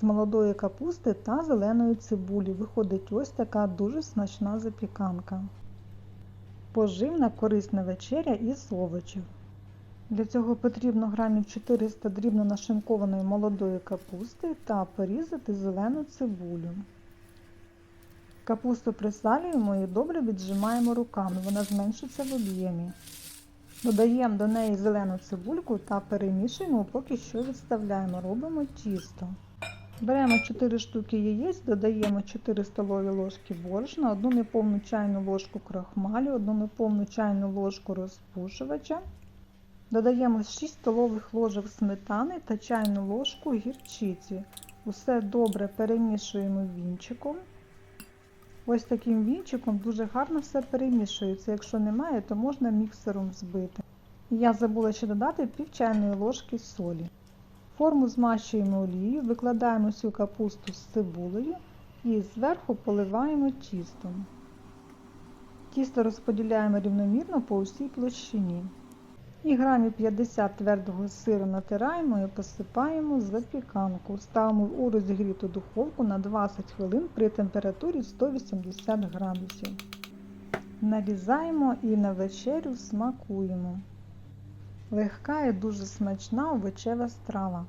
з молодої капусти та зеленої цибулі. Виходить ось така дуже смачна запіканка. Поживна корисна вечеря із овочів. Для цього потрібно грамів 400 дрібно нашинкованої молодої капусти та порізати зелену цибулю. Капусту присалюємо і добре віджимаємо руками, вона зменшиться в об'ємі. Додаємо до неї зелену цибульку та перемішуємо, поки що відставляємо, робимо тісто. Беремо 4 штуки яєць, додаємо 4 столові ложки борошна, 1 неповну чайну ложку крахмалю, 1 неповну чайну ложку розпушувача. Додаємо 6 столових ложок сметани та чайну ложку гірчиці. Усе добре перемішуємо вінчиком. Ось таким вінчиком дуже гарно все перемішується. Якщо немає, то можна міксером збити. Я забула ще додати пів чайної ложки солі. Форму змащуємо олією, викладаємо всю капусту з цибулею і зверху поливаємо тістом. Тісто розподіляємо рівномірно по усій площині. І грамів 50 твердого сиру натираємо і посипаємо запіканку. Ставимо у розігріту духовку на 20 хвилин при температурі 180 градусів. Нарізаємо і на вечерю смакуємо. Легка і дуже смачна овочева страва.